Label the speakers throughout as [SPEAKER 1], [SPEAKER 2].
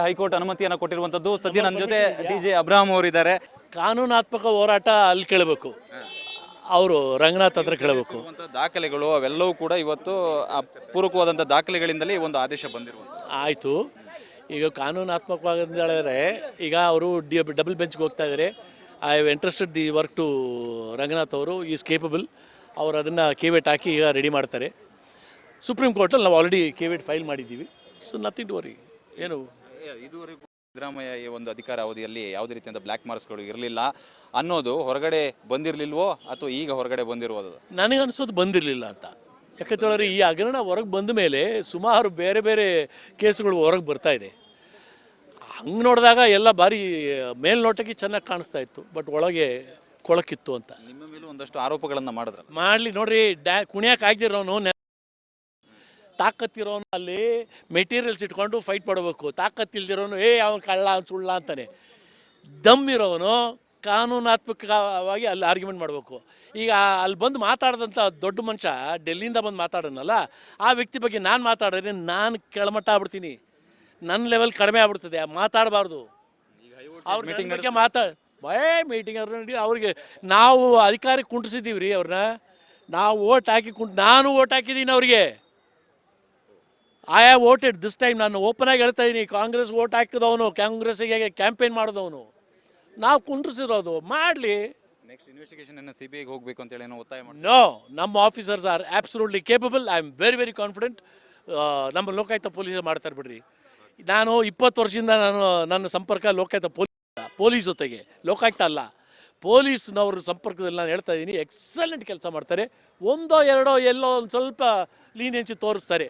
[SPEAKER 1] High court ಅನುಮತಿಯನ್ನು ಕೊಟ್ಟಿರುವಂತದ್ದು. ಸದ್ಯ ನನ್ನ ಜೊತೆ ಡಿ ಜೆ ಅಬ್ರಾಹಂ ಅವರಿದ್ದಾರೆ.
[SPEAKER 2] ಕಾನೂನಾತ್ಮಕ ಹೋರಾಟ ಅಲ್ಲಿ ಕೇಳಬೇಕು. ಅವರು ರಂಗನಾಥ್ ಹತ್ರ ಕೇಳಬೇಕು.
[SPEAKER 1] ದಾಖಲೆಗಳು ಅವೆಲ್ಲವೂ ಕೂಡ ಇವತ್ತು ಆ ಪೂರಕವಾದಂತ ದಾಖಲೆಗಳಿಂದಲೇ ಈ ಒಂದು ಆದೇಶ ಬಂದಿರುವಂತ
[SPEAKER 2] ಆಯಿತು. ಈಗ ಕಾನೂನಾತ್ಮಕವಾಗಿ ಅಂತ ಹೇಳಿದ್ರೆ ಈಗ ಅವರು ಡಿ ಡಬಲ್ ಬೆಂಚ್ಗೆ ಹೋಗ್ತಾ ಇದ್ದಾರೆ. I have interested the work to Ranganath ಅವರು. ಈಸ್ ಕೇಪಬಲ್ ಅವರು ಅದನ್ನು ಕೇವೆಟ್ ಹಾಕಿ ಈಗ ರೆಡಿ ಮಾಡ್ತಾರೆ. ಸುಪ್ರೀಂ ಕೋರ್ಟಲ್ಲಿ ನಾವು ಆಲ್ರೆಡಿ ಕೇವೆಟ್ ಫೈಲ್ ಮಾಡಿದ್ದೀವಿ. ಸೊ ನಥಿಂಗ್ ಟು ವರಿ ಏನು?
[SPEAKER 1] ಇದುವರೆಗೂ ಸಿದ್ದರಾಮಯ್ಯ ಈ ಒಂದು ಅಧಿಕಾರ ಅವಧಿಯಲ್ಲಿ ಯಾವುದೇ ರೀತಿಯಿಂದ ಬ್ಲ್ಯಾಕ್ ಮಾರ್ಕ್ಸ್ಗಳು ಇರಲಿಲ್ಲ. ಅನ್ನೋದು ಹೊರಗಡೆ ಬಂದಿರಲಿಲ್ವೋ ಅಥವಾ ಈಗ ಹೊರಗಡೆ ಬಂದಿರುವುದು?
[SPEAKER 2] ನನಗನ್ಸೋದು ಬಂದಿರಲಿಲ್ಲ ಅಂತ. ಯಾಕಂತೇಳಿದ್ರೆ ಈ ಹಗರಣ ಹೊರಗೆ ಬಂದ ಮೇಲೆ ಸುಮಾರು ಬೇರೆ ಬೇರೆ ಕೇಸುಗಳು ಹೊರಗೆ ಬರ್ತಾ ಇದೆ. ಹಂಗೆ ನೋಡಿದಾಗ ಎಲ್ಲ ಭಾರಿ ಮೇಲ್ನೋಟಕ್ಕೆ ಚೆನ್ನಾಗಿ ಕಾಣಿಸ್ತಾ ಇತ್ತು ಬಟ್ ಒಳಗೆ ಕೊಳಕಿತ್ತು ಅಂತ.
[SPEAKER 1] ನಿಮ್ಮ ಮೇಲೆ ಒಂದಷ್ಟು ಆರೋಪಗಳನ್ನು ಮಾಡಿದ್ರೆ
[SPEAKER 2] ಮಾಡಲಿ ನೋಡ್ರಿ ಡ್ಯಾ ಕುಣಿಯಕ್ಕೆ ಆಗಿರೋನು ತಾಕತ್ತಿರೋನು ಅಲ್ಲಿ ಮೆಟೀರಿಯಲ್ಸ್ ಇಟ್ಕೊಂಡು ಫೈಟ್ ಮಾಡಬೇಕು. ತಾಕತ್ತಿಲ್ದಿರೋನು, ಏ, ಅವನು ಕಳ್ಳ ಸುಳ್ಳ ಅಂತಾನೆ. ದಮ್ ಇರೋನು ಕಾನೂನಾತ್ಮಕವಾಗಿ ಅಲ್ಲಿ ಆರ್ಗ್ಯುಮೆಂಟ್ ಮಾಡಬೇಕು. ಈಗ ಅಲ್ಲಿ ಬಂದು ಮಾತಾಡಿದಂಥ ದೊಡ್ಡ ಮನುಷ್ಯ ಡೆಲ್ಲಿಯಿಂದ ಬಂದು ಮಾತಾಡೋನಲ್ಲ, ಆ ವ್ಯಕ್ತಿ ಬಗ್ಗೆ ನಾನು ಮಾತಾಡಿದ್ರೆ ನಾನು ಕೆಳಮಟ್ಟ ಆಗ್ಬಿಡ್ತೀನಿ. ನನ್ನ ಲೆವೆಲ್ ಕಡಿಮೆ ಆಗ್ಬಿಡ್ತದೆ, ಮಾತಾಡಬಾರ್ದು. ಅವ್ರ ಮೀಟಿಂಗ್ ಬಗ್ಗೆ ಮಾತಾಡಿ ಬಯೇ ಮೀಟಿಂಗ್ ಅವ್ರು ನೋಡಿ, ಅವ್ರಿಗೆ ನಾವು ಅಧಿಕಾರಕ್ಕೆ ಕುಂಟಿಸಿದ್ದೀವಿ ರೀ ಅವ್ರನ್ನ ನಾವು ಓಟ್ ಹಾಕಿ ಕುಂಟ್, ನಾನು ಓಟ್ ಹಾಕಿದ್ದೀನಿ ಅವ್ರಿಗೆ. I have voted this time ನಾನು ಓಪನ್ ಆಗಿ ಹೇಳ್ತಾ ಇದ್ದೀನಿ ಕಾಂಗ್ರೆಸ್ ಓಟ್ ಹಾಕಿದವನು ಕಾಂಗ್ರೆಸ್ಸಿಗೆ ಕ್ಯಾಂಪೇನ್ ಮಾಡಿದವನು. ನಾವು ಕುಂಡ್ರಿಸಿರೋದು. ಮಾಡಲಿ.
[SPEAKER 1] ನೆಕ್ಸ್ಟ್ ಇನ್ವೆಸ್ಟಿಗೇಷನ್ ಅನ್ನ ಸಿಬಿಐಗೆ ಹೋಗ್ಬೇಕು ಅಂತ ಹೇಳಿ ಏನೋ ಒತ್ತಾಯ ಮಾಡಿ
[SPEAKER 2] ನೋ ನಮ್ಮ officers are absolutely capable I am very very confident ನಮ್ಮ ಲೋಕಾಯುಕ್ತ ಪೊಲೀಸ್ ಮಾಡ್ತಾರೆ ಬಿಡ್ರಿ. ನಾನು ಇಪ್ಪತ್ತು ವರ್ಷದಿಂದ ನಾನು ನನ್ನ ಸಂಪರ್ಕ ಲೋಕಾಯುಕ್ತ ಪೊಲೀಸ್ ಪೊಲೀಸ್ ಜೊತೆಗೆ. ಲೋಕಾಯುಕ್ತ ಅಲ್ಲ. ಪೊಲೀಸ್ನವ್ರ ಸಂಪರ್ಕದಲ್ಲಿ ನಾನು ಹೇಳ್ತಾ ಇದ್ದೀನಿ ಎಕ್ಸಲೆಂಟ್ ಕೆಲಸ ಮಾಡ್ತಾರೆ. ಒಂದೋ ಎರಡೋ ಎಲ್ಲೋ ಒಂದು ಸ್ವಲ್ಪ ಲೀನಿಯನ್ಸಿ ತೋರಿಸ್ತಾರೆ.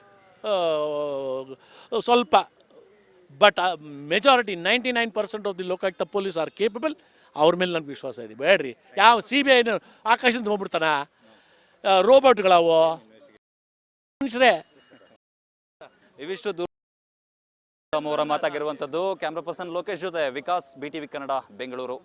[SPEAKER 2] ಸ್ವಲ್ಪ but majority ninety nine percent of the Lokayukta police are capable ಅವ್ರ ಮೇಲೆ ನನಗೆ ವಿಶ್ವಾಸ ಇದೆ. ಬೇಡ್ರಿ. ಯಾವ ಸಿ ಬಿ ಐನ ಆಕಾಶದಿಂದ ಹೋಗ್ಬಿಡ್ತಾನ ರೋಬೋಟ್ಗಳವು ಮನುಷ್ಯರೇ.
[SPEAKER 1] ಇವಿಷ್ಟು ದೂರ ಮಾತಾಗಿರುವಂಥದ್ದು ಕ್ಯಾಮ್ರಾ ಪರ್ಸನ್ ಲೋಕೇಶ್ ಜೊತೆ ವಿಕಾಸ್ ಬಿ ಟಿವಿ ಕನ್ನಡ, ಬೆಂಗಳೂರು.